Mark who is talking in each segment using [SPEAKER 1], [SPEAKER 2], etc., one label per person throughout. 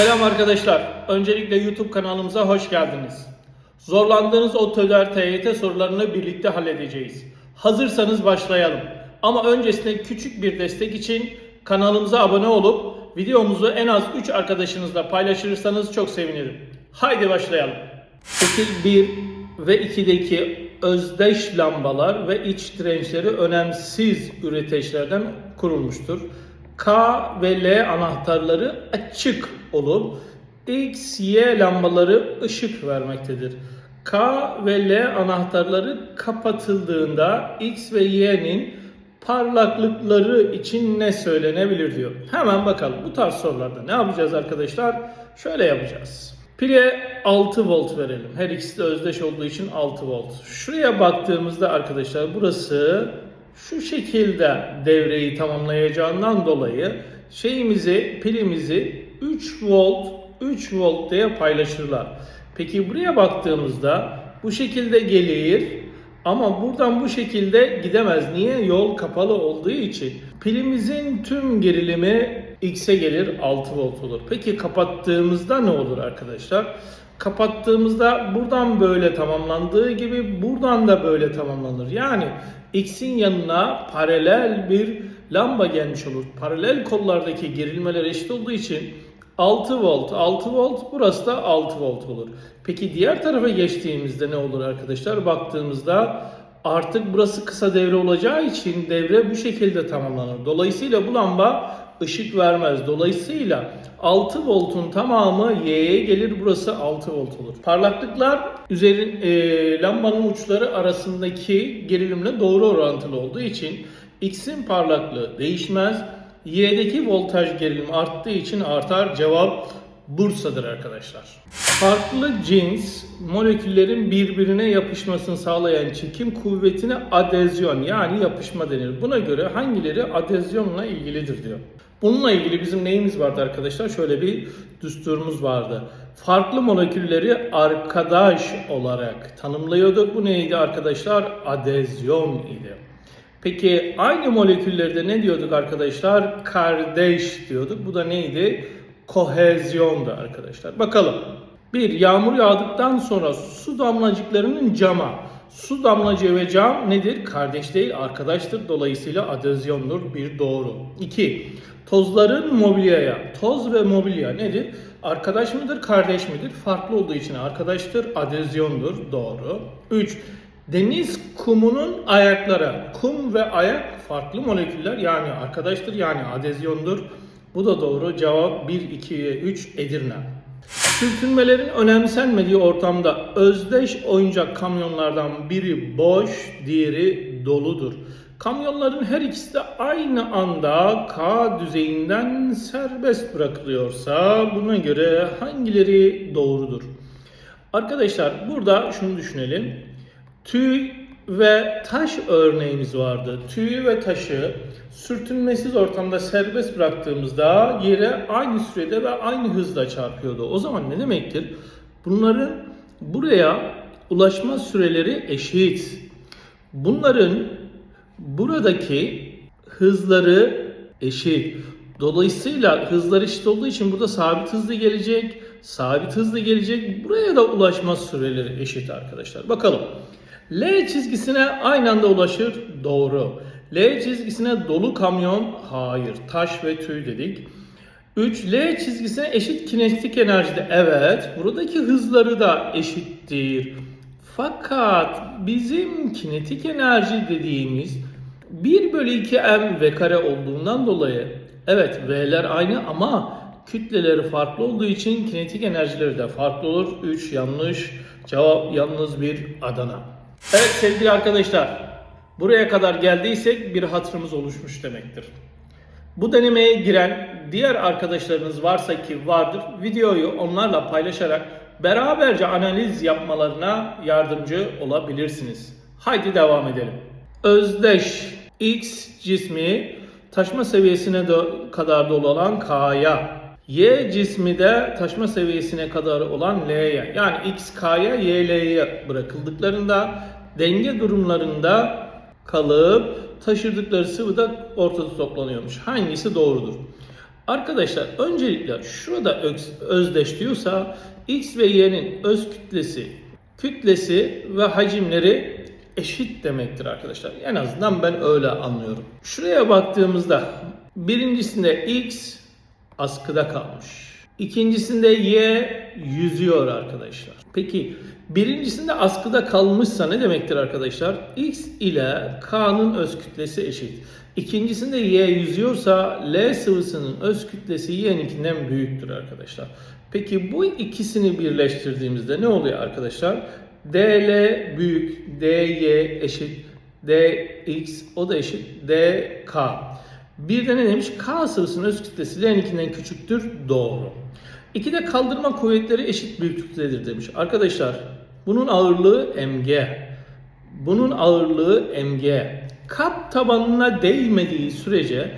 [SPEAKER 1] Selam arkadaşlar. Öncelikle YouTube kanalımıza hoş geldiniz. Zorlandığınız o TÖDER TYT sorularını birlikte halledeceğiz. Hazırsanız başlayalım. Ama öncesinde küçük bir destek için kanalımıza abone olup videomuzu en az 3 arkadaşınızla paylaşırsanız çok sevinirim. Haydi başlayalım. Şekil 1 ve 2'deki özdeş lambalar ve iç dirençleri önemsiz üreteçlerden kurulmuştur. K ve L anahtarları açık olup X, Y lambaları ışık vermektedir. K ve L anahtarları kapatıldığında X ve Y'nin parlaklıkları için ne söylenebilir diyor. Hemen bakalım bu tarz sorularda ne yapacağız arkadaşlar? Şöyle yapacağız. Pile 6 volt verelim. Her ikisi de özdeş olduğu için 6 volt. Şuraya baktığımızda arkadaşlar burası şu şekilde devreyi tamamlayacağından dolayı şeyimizi, pilimizi 3 volt, 3 volt diye paylaşırlar. Peki buraya baktığımızda bu şekilde gelir ama buradan bu şekilde gidemez. Niye? Yol kapalı olduğu için. Pilimizin tüm gerilimi X'e gelir 6 volt olur. Peki kapattığımızda ne olur arkadaşlar? Kapattığımızda buradan böyle tamamlandığı gibi buradan da böyle tamamlanır. Yani X'in yanına paralel bir lamba gelmiş olur. Paralel kollardaki gerilmeler eşit olduğu için 6 volt, 6 volt, burası da 6 volt olur. Peki diğer tarafa geçtiğimizde ne olur arkadaşlar? Baktığımızda artık burası kısa devre olacağı için devre bu şekilde tamamlanır. Dolayısıyla bu lamba ışık vermez. Dolayısıyla 6 voltun tamamı Y'ye gelir. Burası 6 volt olur. Parlaklıklar üzerin e, lambanın uçları arasındaki gerilimle doğru orantılı olduğu için X'in parlaklığı değişmez. Y'deki voltaj gerilimi arttığı için artar. Cevap Bursa'dır arkadaşlar. Farklı cins moleküllerin birbirine yapışmasını sağlayan çekim kuvvetine adezyon yani yapışma denir. Buna göre hangileri adezyonla ilgilidir diyor. Bununla ilgili bizim neyimiz vardı arkadaşlar? Şöyle bir düsturumuz vardı. Farklı molekülleri arkadaş olarak tanımlıyorduk. Bu neydi arkadaşlar? Adezyon idi. Peki aynı moleküllerde ne diyorduk arkadaşlar? Kardeş diyorduk. Bu da neydi? Kohezyondu arkadaşlar. Bakalım. Bir, yağmur yağdıktan sonra su damlacıklarının cama. Su damlacığı ve cam nedir? Kardeş değil, arkadaştır. Dolayısıyla adezyondur. Bir doğru. İki, tozların mobilyaya. Toz ve mobilya nedir? Arkadaş mıdır, kardeş midir? Farklı olduğu için arkadaştır, adezyondur. Doğru. Üç, Deniz kumunun ayaklara. Kum ve ayak farklı moleküller yani arkadaştır yani adezyondur. Bu da doğru. Cevap 1, 2 ve 3 Edirne. Sürtünmelerin önemsenmediği ortamda özdeş oyuncak kamyonlardan biri boş, diğeri doludur. Kamyonların her ikisi de aynı anda K düzeyinden serbest bırakılıyorsa buna göre hangileri doğrudur? Arkadaşlar burada şunu düşünelim. Tüy ve taş örneğimiz vardı. Tüyü ve taşı sürtünmesiz ortamda serbest bıraktığımızda yere aynı sürede ve aynı hızla çarpıyordu. O zaman ne demektir? Bunların buraya ulaşma süreleri eşit. Bunların buradaki hızları eşit. Dolayısıyla hızlar eşit olduğu için burada sabit hızlı gelecek, sabit hızlı gelecek. Buraya da ulaşma süreleri eşit arkadaşlar. Bakalım. L çizgisine aynı anda ulaşır. Doğru. L çizgisine dolu kamyon. Hayır. Taş ve tüy dedik. 3. L çizgisine eşit kinetik enerjide. Evet. Buradaki hızları da eşittir. Fakat bizim kinetik enerji dediğimiz 1 bölü 2 m v kare olduğundan dolayı evet v'ler aynı ama kütleleri farklı olduğu için kinetik enerjileri de farklı olur. 3 yanlış. Cevap yalnız bir Adana. Evet sevgili arkadaşlar, buraya kadar geldiysek bir hatırımız oluşmuş demektir. Bu denemeye giren diğer arkadaşlarınız varsa ki vardır, videoyu onlarla paylaşarak beraberce analiz yapmalarına yardımcı olabilirsiniz. Haydi devam edelim. Özdeş X cismi taşma seviyesine kadar dolu olan K'ya, Y cismi de taşma seviyesine kadar olan L'ye yani X K'ya Y L'ye bırakıldıklarında denge durumlarında kalıp taşırdıkları sıvı da ortada toplanıyormuş. Hangisi doğrudur? Arkadaşlar öncelikle şurada öz- özdeş diyorsa x ve y'nin öz kütlesi, kütlesi ve hacimleri eşit demektir arkadaşlar. En azından ben öyle anlıyorum. Şuraya baktığımızda birincisinde x askıda kalmış. İkincisinde y yüzüyor arkadaşlar. Peki birincisinde askıda kalmışsa ne demektir arkadaşlar? x ile k'nın öz kütlesi eşit. İkincisinde y yüzüyorsa L sıvısının öz kütlesi y'ninkinden büyüktür arkadaşlar. Peki bu ikisini birleştirdiğimizde ne oluyor arkadaşlar? dl büyük, dy eşit, dx o da eşit, dk. Bir de ne demiş? K sıvısının öz kütlesi L'ninkinden küçüktür. Doğru. İki de kaldırma kuvvetleri eşit büyüklüktedir demiş. Arkadaşlar bunun ağırlığı mg. Bunun ağırlığı mg. Kap tabanına değmediği sürece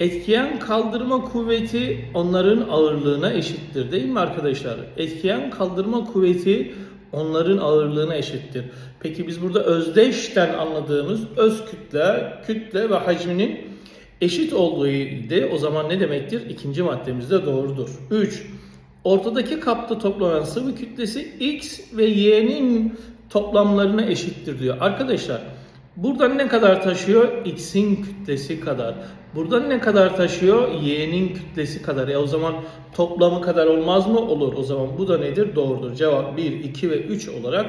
[SPEAKER 1] etkiyen kaldırma kuvveti onların ağırlığına eşittir değil mi arkadaşlar? Etkiyen kaldırma kuvveti onların ağırlığına eşittir. Peki biz burada özdeşten anladığımız öz kütle, kütle ve hacminin eşit olduğu idi. O zaman ne demektir? İkinci maddemiz de doğrudur. 3. Ortadaki kapta toplanan sıvı kütlesi x ve y'nin toplamlarına eşittir diyor. Arkadaşlar buradan ne kadar taşıyor? x'in kütlesi kadar. Buradan ne kadar taşıyor? y'nin kütlesi kadar. E o zaman toplamı kadar olmaz mı? Olur. O zaman bu da nedir? Doğrudur. Cevap 1, 2 ve 3 olarak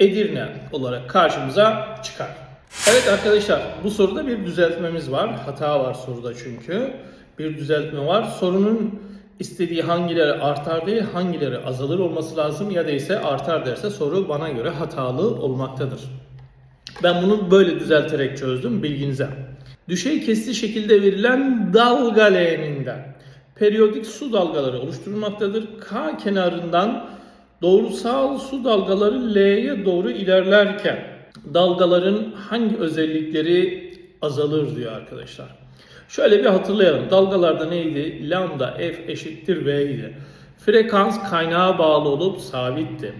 [SPEAKER 1] Edirne olarak karşımıza çıkar. Evet arkadaşlar bu soruda bir düzeltmemiz var. Hata var soruda çünkü. Bir düzeltme var. Sorunun istediği hangileri artar değil hangileri azalır olması lazım ya da ise artar derse soru bana göre hatalı olmaktadır. Ben bunu böyle düzelterek çözdüm bilginize. Düşey kesiti şekilde verilen dalga leğeninden periyodik su dalgaları oluşturulmaktadır. K kenarından doğrusal su dalgaları L'ye doğru ilerlerken dalgaların hangi özellikleri azalır diyor arkadaşlar. Şöyle bir hatırlayalım. Dalgalarda neydi? Lambda F eşittir V idi. Frekans kaynağa bağlı olup sabitti.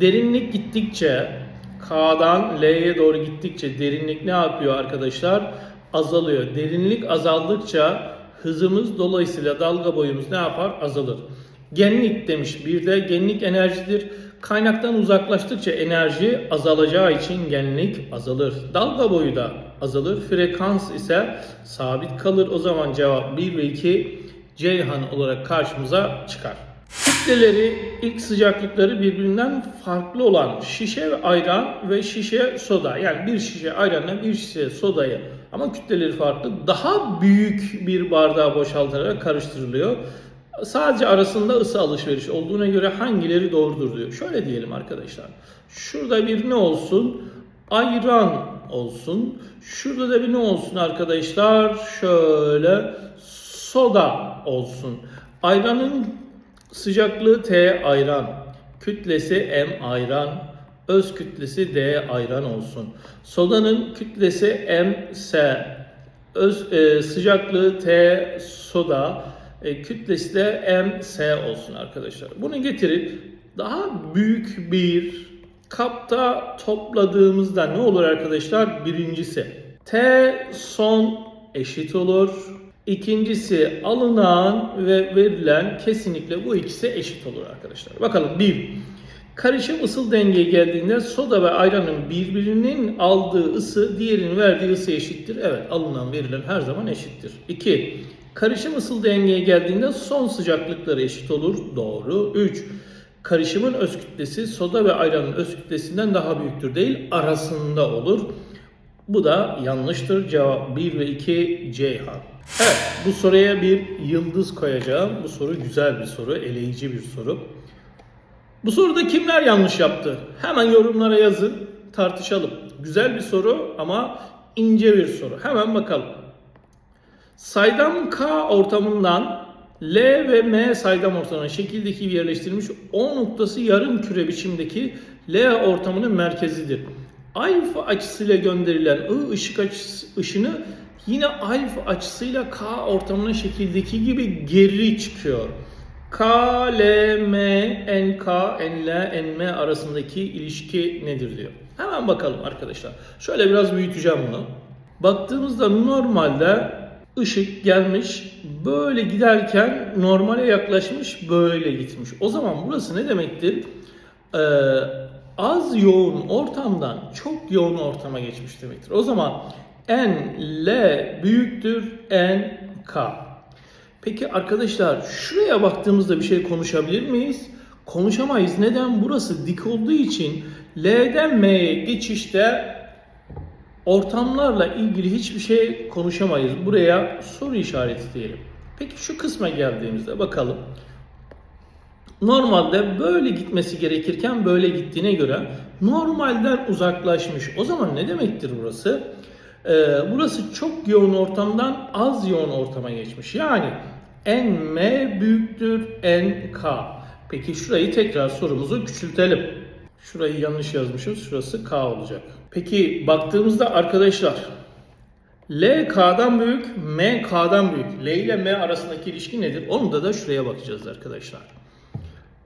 [SPEAKER 1] Derinlik gittikçe K'dan L'ye doğru gittikçe derinlik ne yapıyor arkadaşlar? Azalıyor. Derinlik azaldıkça hızımız dolayısıyla dalga boyumuz ne yapar? Azalır. Genlik demiş bir de genlik enerjidir. Kaynaktan uzaklaştıkça enerji azalacağı için genlik azalır. Dalga boyu da azalır. Frekans ise sabit kalır. O zaman cevap 1 ve 2 Ceyhan olarak karşımıza çıkar. Kütleleri, ilk sıcaklıkları birbirinden farklı olan şişe ve ayran ve şişe soda. Yani bir şişe ayranla bir şişe sodayı ama kütleleri farklı. Daha büyük bir bardağa boşaltılarak karıştırılıyor. Sadece arasında ısı alışverişi olduğuna göre hangileri doğrudur diyor. Şöyle diyelim arkadaşlar. Şurada bir ne olsun? Ayran olsun. Şurada da bir ne olsun arkadaşlar? Şöyle soda olsun. Ayranın sıcaklığı T ayran. Kütlesi M ayran. Öz kütlesi D ayran olsun. Sodanın kütlesi M S. Öz e, sıcaklığı T soda. E, kütlesi de M S olsun arkadaşlar. Bunu getirip daha büyük bir kapta topladığımızda ne olur arkadaşlar? Birincisi T son eşit olur. İkincisi alınan ve verilen kesinlikle bu ikisi eşit olur arkadaşlar. Bakalım bir Karışım ısıl dengeye geldiğinde soda ve ayranın birbirinin aldığı ısı diğerinin verdiği ısı eşittir. Evet alınan verilen her zaman eşittir. 2. Karışım ısıl dengeye geldiğinde son sıcaklıkları eşit olur. Doğru. 3. Karışımın öz kütlesi soda ve ayranın öz kütlesinden daha büyüktür değil arasında olur. Bu da yanlıştır. Cevap 1 ve 2 Ceyhan. Evet bu soruya bir yıldız koyacağım. Bu soru güzel bir soru, eleyici bir soru. Bu soruda kimler yanlış yaptı? Hemen yorumlara yazın, tartışalım. Güzel bir soru ama ince bir soru. Hemen bakalım. Saydam K ortamından L ve M saydam ortamına şekildeki yerleştirilmiş O noktası yarım küre biçimdeki L ortamının merkezidir. Alfa açısıyla gönderilen I ışık açısı, ışını yine alfa açısıyla K ortamına şekildeki gibi geri çıkıyor. K, L, M, N, K, N, L, N, M arasındaki ilişki nedir diyor. Hemen bakalım arkadaşlar. Şöyle biraz büyüteceğim bunu. Baktığımızda normalde ışık gelmiş böyle giderken normale yaklaşmış böyle gitmiş. O zaman burası ne demektir? Ee, az yoğun ortamdan çok yoğun ortama geçmiş demektir. O zaman n l büyüktür n k. Peki arkadaşlar şuraya baktığımızda bir şey konuşabilir miyiz? Konuşamayız. Neden? Burası dik olduğu için L'den M'ye geçişte ortamlarla ilgili hiçbir şey konuşamayız. Buraya soru işareti diyelim. Peki şu kısma geldiğimizde bakalım. Normalde böyle gitmesi gerekirken böyle gittiğine göre normalden uzaklaşmış. O zaman ne demektir burası? Ee, burası çok yoğun ortamdan az yoğun ortama geçmiş. Yani nm büyüktür nk. Peki şurayı tekrar sorumuzu küçültelim. Şurayı yanlış yazmışız. Şurası k olacak. Peki baktığımızda arkadaşlar L K'dan büyük, M K'dan büyük. L ile M arasındaki ilişki nedir? Onu da da şuraya bakacağız arkadaşlar.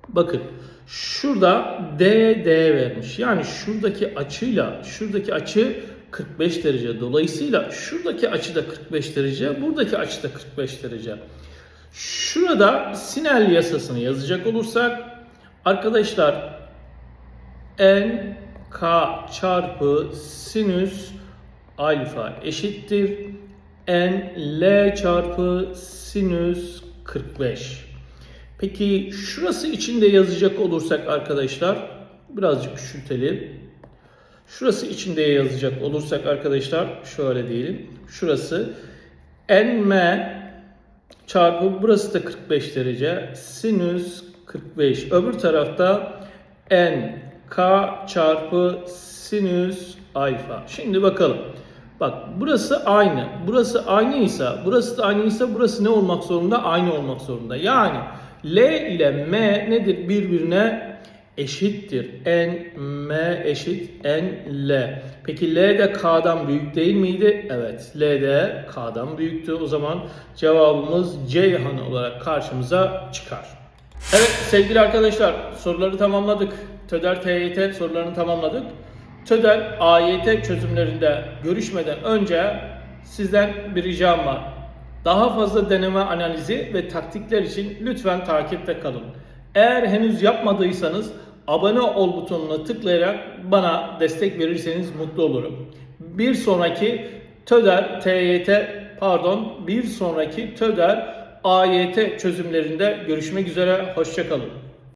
[SPEAKER 1] Bakın şurada D D vermiş. Yani şuradaki açıyla şuradaki açı 45 derece. Dolayısıyla şuradaki açı da 45 derece, buradaki açı da 45 derece. Şurada Snell yasasını yazacak olursak arkadaşlar n k çarpı sinüs alfa eşittir n l çarpı sinüs 45. Peki şurası için de yazacak olursak arkadaşlar birazcık küçültelim. Şurası için de yazacak olursak arkadaşlar şöyle diyelim. Şurası nm çarpı burası da 45 derece sinüs 45. Öbür tarafta n k çarpı sinüs alfa. Şimdi bakalım. Bak burası aynı. Burası aynıysa, burası da aynıysa burası ne olmak zorunda? Aynı olmak zorunda. Yani L ile M nedir? Birbirine eşittir. N, M eşit N, L. Peki L de K'dan büyük değil miydi? Evet. L de K'dan büyüktü. O zaman cevabımız Ceyhan olarak karşımıza çıkar. Evet sevgili arkadaşlar soruları tamamladık. TÖDER TYT sorularını tamamladık. TÖDER AYT çözümlerinde görüşmeden önce sizden bir ricam var. Daha fazla deneme analizi ve taktikler için lütfen takipte kalın. Eğer henüz yapmadıysanız abone ol butonuna tıklayarak bana destek verirseniz mutlu olurum. Bir sonraki TÖDER TYT pardon bir sonraki TÖDER AYT çözümlerinde görüşmek üzere. Hoşçakalın.